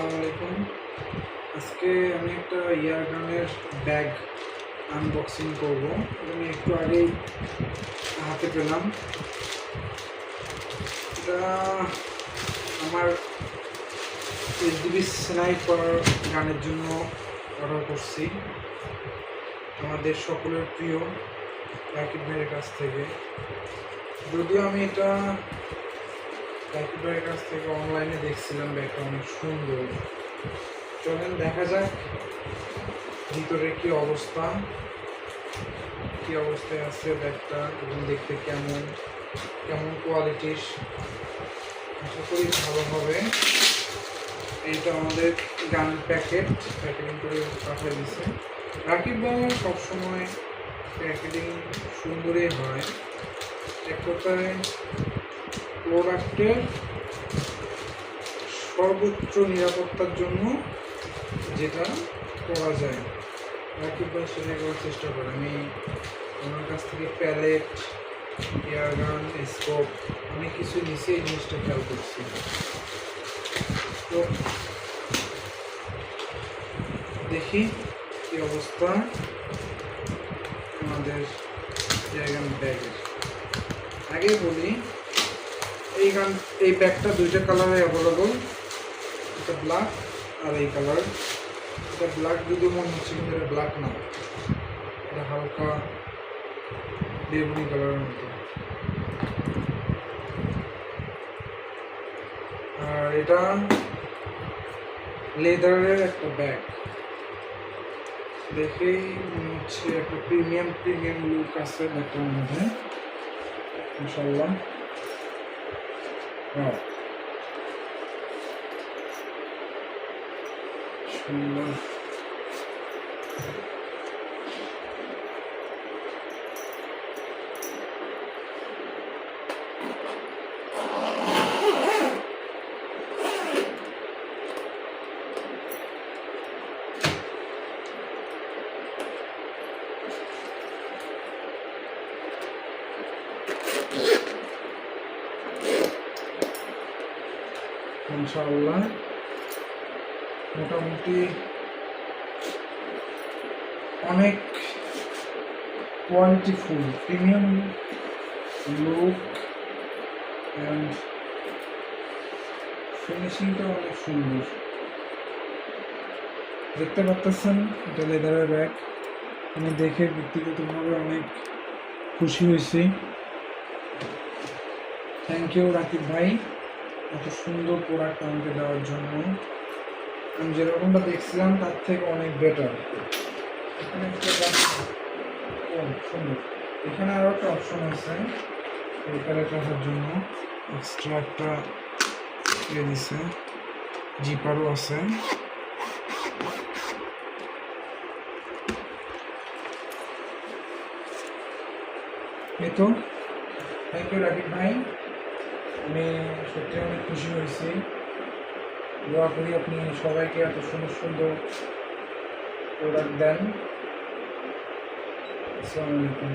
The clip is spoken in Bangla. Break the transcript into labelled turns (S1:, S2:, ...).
S1: আসসালামু আলাইকুম। আজকে আমি একটা ইয়ারগানের ব্যাগ আনবক্সিং করব আমি একটু আগেই হাতে পেলাম। এটা আমার এসডিবি স্নাইপার গানের জন্য অর্ডার করছি। আমাদের সকলের প্রিয় রাকিব ভাইয়ের কাছ থেকে। যদিও আমি এটা রাকিব কাছ থেকে অনলাইনে দেখছিলাম ব্যাগটা অনেক সুন্দর। চলেন দেখা যাক ভিতরে কি অবস্থা, কি অবস্থায় আছে ব্যাগটা এবং দেখতে কেমন কেমন কোয়ালিটির আশা করি ভালো হবে। এইটা আমাদের গান প্যাকেট প্যাকেটিং করে পাঠিয়ে দিছে। রাকিব ভাইয়ের সবসময় প্যাকেটিং সুন্দরই হয়। এক কথায় প্রোডাক্টের সর্বোচ্চ নিরাপত্তার জন্য যেটা করা যায়। রাকিব ভাই সেটা করার চেষ্টা করে। আমি ওনার কাছ থেকে প্যালেট এয়ারগান স্কোপ, অনেক কিছু নিচে এই জিনিসটা খেয়াল করছি। তো দেখি কি অবস্থা আমাদের এয়ারগান ব্যাগের। আগে বলি এই গান, এই ব্যাগটা দুইটা কালারে অ্যাভেলেবল এটা ব্ল্যাক আর এই কালার। এটা ব্ল্যাক যদি মনে হচ্ছে কিন্তু এটা ব্ল্যাক না। এটা হালকা বেগুনি কালারের মতো। আর এটা লেদারের একটা ব্যাগ দেখেই মনে হচ্ছে একটা প্রিমিয়াম প্রিমিয়াম লুক আছে ব্যাগটার মধ্যে। ইনশাল্লাহ Wow. সুন্দর ইনশাআল্লাহ। মোটামুটি অনেক কোয়ালিটিফুল প্রিমিয়াম লুক অ্যান্ড ফিনিশিংটা অনেক সুন্দর। দেখতে পাচ্ছেন, এটা লেদারের ব্যাগ আমি দেখে ব্যক্তিগতভাবে অনেক খুশি হয়েছি। থ্যাংক ইউ রাকিব ভাই। এত সুন্দর প্রোডাক্ট আমাকে দেওয়ার জন্য। আমি যেরকমটা দেখছিলাম, তার থেকে অনেক বেটার এখানে সুন্দর। এখানে আরও একটা অপশন আছে এখানে রাখার জন্য। এক্সট্রা একটা ইয়ে দিছে জিপারও আছে। এই তো। থ্যাংক ইউ রাকিব ভাই। আমি সত্যি অনেক খুশি হয়েছি। দোয়া করি আপনি সবাইকে এত সুন্দর সুন্দর প্রোডাক্ট দেন। আসসালামু আলাইকুম।